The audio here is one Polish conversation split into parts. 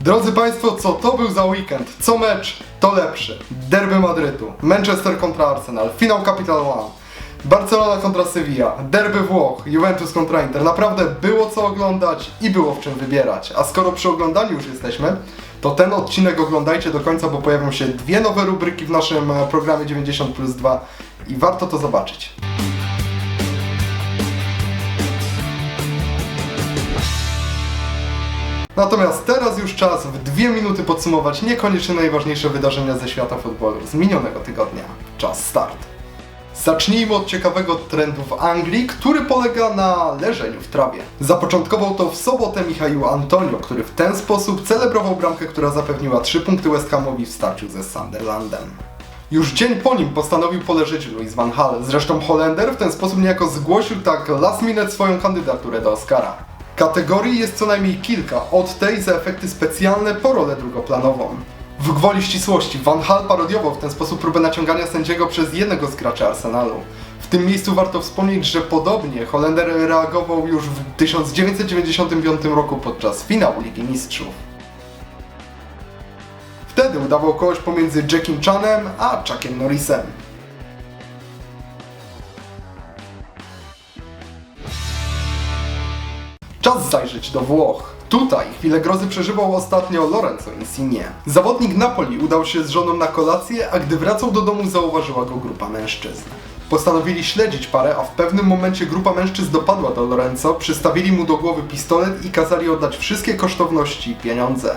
Drodzy Państwo, co to był za weekend? Co mecz, to lepszy. Derby Madrytu, Manchester kontra Arsenal, finał Capital One, Barcelona kontra Sevilla, derby Włoch, Juventus kontra Inter. Naprawdę było co oglądać i było w czym wybierać. A skoro przy oglądaniu już jesteśmy, to ten odcinek oglądajcie do końca, bo pojawią się dwie nowe rubryki w naszym e, programie 90 plus 2 i warto to zobaczyć. Natomiast teraz już czas w dwie minuty podsumować niekoniecznie najważniejsze wydarzenia ze świata futbolu z minionego tygodnia. Czas start. Zacznijmy od ciekawego trendu w Anglii, który polega na leżeniu w trawie. Zapoczątkował to w sobotę Michał Antonio, który w ten sposób celebrował bramkę, która zapewniła 3 punkty West Hamowi w starciu ze Sunderlandem. Już dzień po nim postanowił poleżeć Louis van Gaal. Zresztą Holender w ten sposób niejako zgłosił tak last minute swoją kandydaturę do Oscara. Kategorii jest co najmniej kilka, od tej za efekty specjalne po rolę drugoplanową. W gwoli ścisłości Van Hal parodiował w ten sposób próbę naciągania sędziego przez jednego z graczy Arsenalu. W tym miejscu warto wspomnieć, że podobnie Holender reagował już w 1995 roku podczas finału Ligi Mistrzów. Wtedy udawał kogoś pomiędzy Jackiem Chanem a Chuckiem Norrisem. Czas zajrzeć do Włoch. Tutaj chwilę grozy przeżywał ostatnio Lorenzo Insigne. Zawodnik Napoli udał się z żoną na kolację, a gdy wracał do domu zauważyła go grupa mężczyzn. Postanowili śledzić parę, a w pewnym momencie grupa mężczyzn dopadła do Lorenzo, przystawili mu do głowy pistolet i kazali oddać wszystkie kosztowności i pieniądze.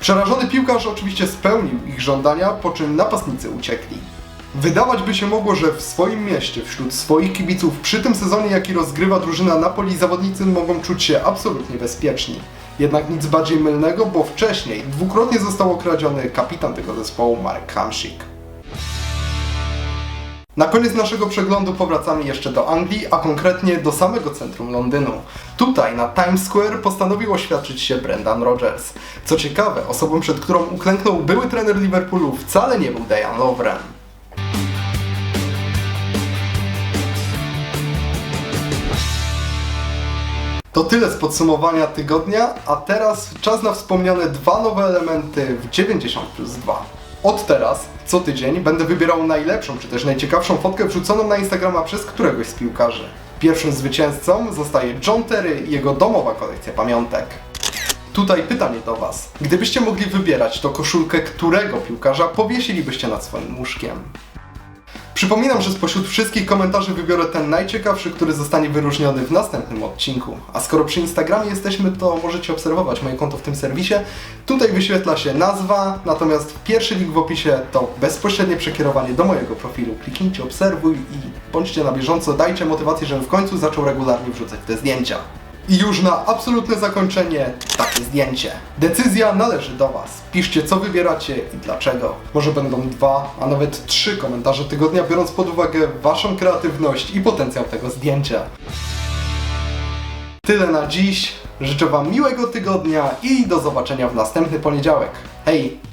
Przerażony piłkarz oczywiście spełnił ich żądania, po czym napastnicy uciekli. Wydawać by się mogło, że w swoim mieście, wśród swoich kibiców, przy tym sezonie, jaki rozgrywa drużyna Napoli, zawodnicy mogą czuć się absolutnie bezpieczni. Jednak nic bardziej mylnego, bo wcześniej dwukrotnie został okradziony kapitan tego zespołu Marek Hamsik. Na koniec naszego przeglądu powracamy jeszcze do Anglii, a konkretnie do samego centrum Londynu. Tutaj, na Times Square, postanowił oświadczyć się Brendan Rodgers. Co ciekawe, osobą, przed którą uklęknął były trener Liverpoolu, wcale nie był Dejan Lovren. To tyle z podsumowania tygodnia, a teraz czas na wspomniane dwa nowe elementy w 90 plus 2. Od teraz, co tydzień, będę wybierał najlepszą czy też najciekawszą fotkę wrzuconą na Instagrama przez któregoś z piłkarzy. Pierwszym zwycięzcą zostaje John Terry i jego domowa kolekcja pamiątek. Tutaj pytanie do Was. Gdybyście mogli wybierać, to koszulkę którego piłkarza powiesilibyście nad swoim łóżkiem? Przypominam, że spośród wszystkich komentarzy wybiorę ten najciekawszy, który zostanie wyróżniony w następnym odcinku. A skoro przy Instagramie jesteśmy, to możecie obserwować moje konto w tym serwisie. Tutaj wyświetla się nazwa, natomiast pierwszy link w opisie to bezpośrednie przekierowanie do mojego profilu. Kliknijcie, obserwuj i bądźcie na bieżąco, dajcie motywację, żebym w końcu zaczął regularnie wrzucać te zdjęcia. I już na absolutne zakończenie takie zdjęcie. Decyzja należy do Was. Piszcie co wybieracie i dlaczego. Może będą dwa, a nawet trzy komentarze tygodnia, biorąc pod uwagę Waszą kreatywność i potencjał tego zdjęcia. Tyle na dziś. Życzę Wam miłego tygodnia i do zobaczenia w następny poniedziałek. Hej!